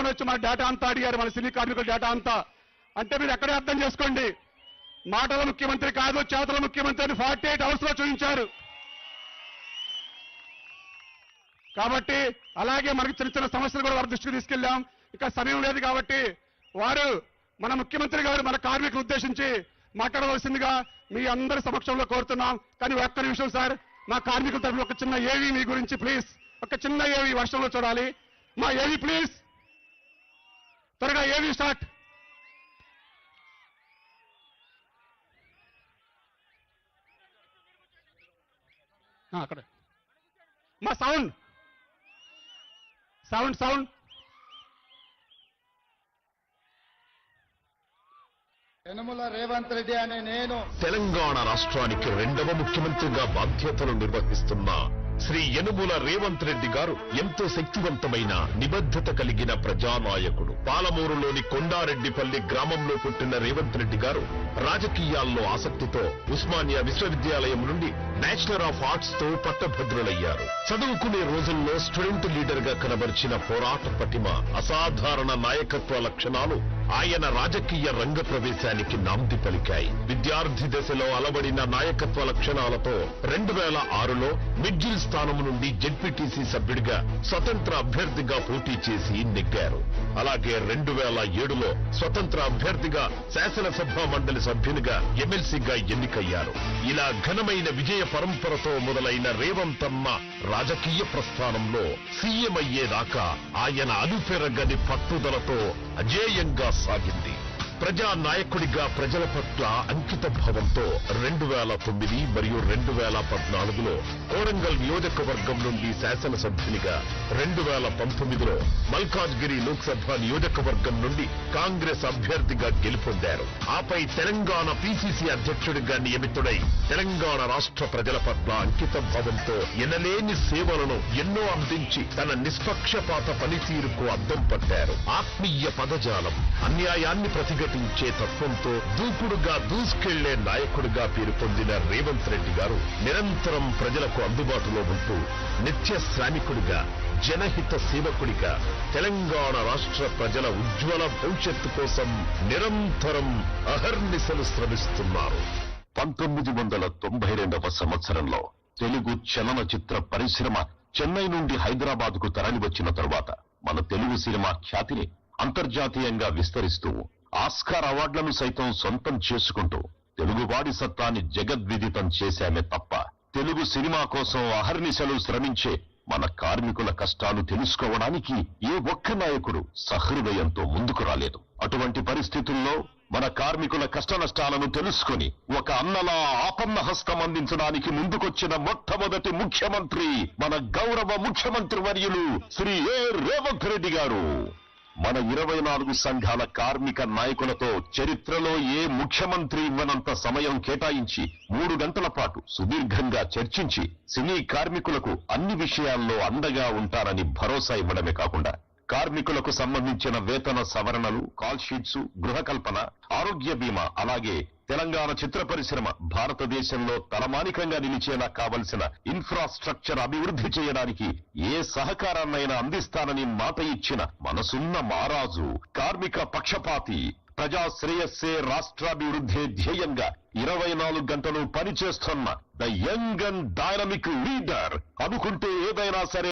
Phone వచ్చి మన data అంతా అడిగారు మన సినీ కార్మికుల డేటా అంతా. అంటే మీరు ఎక్కడే అర్థం చేసుకోండి? మాటల ముఖ్యమంత్రి కాదు చేతల ముఖ్యమంత్రి అని ఫార్టీ ఎయిట్ అవర్స్లో చూపించారు. కాబట్టి అలాగే మనకి చిన్న చిన్న సమస్యలు కూడా వారి దృష్టికి తీసుకెళ్ళాం ఇంకా సమయం లేదు కాబట్టి వారు మన ముఖ్యమంత్రి గారు మన కార్మికులు ఉద్దేశించి మాట్లాడవలసిందిగా మీ అందరి సమక్షంలో కోరుతున్నాం. కానీ ఒక్క నిమిషం సార్ మా కార్మికుల తరఫున ఒక చిన్న ఏవి మీ గురించి ప్లీజ్ ఒక చిన్న ఏవి వర్షంలో చూడాలి. మా ఏవి ప్లీజ్ త్వరగా ఏవి స్టార్ట్? అక్కడ. మా sound. Sound sound. Anumula Revanth Reddy అనే నేను తెలంగాణ రాష్ట్రానికి రెండవ ముఖ్యమంత్రిగా బాధ్యతలు నిర్వహిస్తున్న శ్రీ యనుమల రేవంత్ రెడ్డి గారు ఎంతో శక్తివంతమైన నిబద్ధత కలిగిన ప్రజానాయకుడు. పాలమూరులోని కొండారెడ్డిపల్లి గ్రామంలో పుట్టిన రేవంత్ రెడ్డి గారు రాజకీయాల్లో ఆసక్తితో ఉస్మానియా విశ్వవిద్యాలయం నుండి బ్యాచిలర్ ఆఫ్ ఆర్ట్స్తో పట్టభద్రులయ్యారు. చదువుకునే రోజుల్లో స్టూడెంట్ లీడర్గా కనబరిచిన పోరాట పటిమ అసాధారణ నాయకత్వ లక్షణాలు ఆయన రాజకీయ రంగ ప్రవేశానికి నాంది పలికాయి. విద్యార్థి దశలో అలవడిన నాయకత్వ లక్షణాలతో రెండు వేల ఆరులో మిడ్జిల్ స్థానం నుండి జెడ్పీటీసీ సభ్యుడిగా స్వతంత్ర అభ్యర్థిగా పోటీ చేసి నెగ్గారు. అలాగే రెండు వేల ఏడులో స్వతంత్ర అభ్యర్థిగా శాసనసభ మండలి సభ్యునిగా ఎమ్మెల్సీగా ఎన్నికయ్యారు. ఇలా ఘనమైన విజయ పరంపరతో మొదలైన రేవంతమ్మ రాజకీయ ప్రస్థానంలో సీఎం అయ్యేదాకా ఆయన అలుపెరగని పట్టుదలతో అజేయంగా Só Deus. ప్రజా నాయకుడిగా ప్రజల పట్ల అంకిత భావంతో రెండు వేల తొమ్మిది మరియు రెండు వేల పద్నాలుగులో కోడంగల్ నియోజకవర్గం నుండి శాసనసభ్యునిగా రెండు వేల పంతొమ్మిదిలో మల్కాజ్గిరి లోక్సభ నియోజకవర్గం నుండి కాంగ్రెస్ అభ్యర్థిగా గెలుపొందారు. ఆపై తెలంగాణ పిసిసి అధ్యక్షుడిగా నియమితుడై తెలంగాణ రాష్ట్ర ప్రజల పట్ల అంకిత భావంతో ఎనలేని సేవలను ఎన్నో అందించి తన నిష్పక్షపాత పనితీరుకు అద్దం పట్టారు. ఆత్మీయ పదజాలం అన్యాయాన్ని ప్రతిఘటించే తత్వంతో దూకుడుగా దూసుకెళ్ళే నాయకుడిగా పేరు పొందిన రేవంత్ రెడ్డి గారు నిరంతరం ప్రజలకు అందుబాటులో ఉంటూ నిత్య శ్రామికుడిగా జనహిత సేవకుడిగా తెలంగాణ రాష్ట్ర ప్రజల ఉజ్వల భవిష్యత్తు కోసం నిరంతరం అహర్నిశలు శ్రమిస్తున్నారు. పంతొమ్మిది వందల తొంభై రెండవ సంవత్సరంలో తెలుగు చలనచిత్ర పరిశ్రమ చెన్నై నుండి హైదరాబాద్కు తరలివచ్చిన తరువాత మన తెలుగు సినిమా ఖ్యాతిని అంతర్జాతీయంగా విస్తరిస్తూ ఆస్కార్ అవార్డులను సైతం సొంతం చేసుకుంటూ తెలుగువాడి సత్తాన్ని జగద్విదితం చేశామే తప్ప తెలుగు సినిమా కోసం అహర్నిశలు శ్రమించే మన కార్మికుల కష్టాలు తెలుసుకోవడానికి ఏ ఒక్క నాయకుడు సహృదయంతో ముందుకు రాలేదు. అటువంటి పరిస్థితుల్లో మన కార్మికుల కష్ట నష్టాలను తెలుసుకొని ఒక అన్నలా ఆపన్న హస్తం అందించడానికి ముందుకొచ్చిన మొట్టమొదటి ముఖ్యమంత్రి మన గౌరవ ముఖ్యమంత్రి వర్యులు శ్రీ ఏ. రేవంత్ రెడ్డి గారు. మన ఇరవై నాలుగు సంఘాల కార్మిక నాయకులతో చరిత్రలో ఏ ముఖ్యమంత్రి ఇవ్వనంత సమయం కేటాయించి మూడు గంటల పాటు సుదీర్ఘంగా చర్చించి సినీ కార్మికులకు అన్ని విషయాల్లో అండగా ఉంటారని భరోసా ఇవ్వడమే కాకుండా కార్మికులకు సంబంధించిన వేతన సవరణలు కాల్ షీట్స్ గృహ కల్పన ఆరోగ్య బీమా అలాగే తెలంగాణ చిత్ర పరిశ్రమ భారతదేశంలో తలమానికంగా నిలిచేలా కావలసిన ఇన్ఫ్రాస్ట్రక్చర్ అభివృద్ధి చేయడానికి ఏ సహకారాన్నైనా అందిస్తానని మాట ఇచ్చిన మనసున్న మారాజు కార్మిక పక్షపాతి ప్రజా శ్రేయస్సే రాష్ట్రాభివృద్ధే ధ్యేయంగా ఇరవై నాలుగు గంటలు పనిచేస్తున్న the young and dynamic leader అనుకుంటే ఏదైనా సరే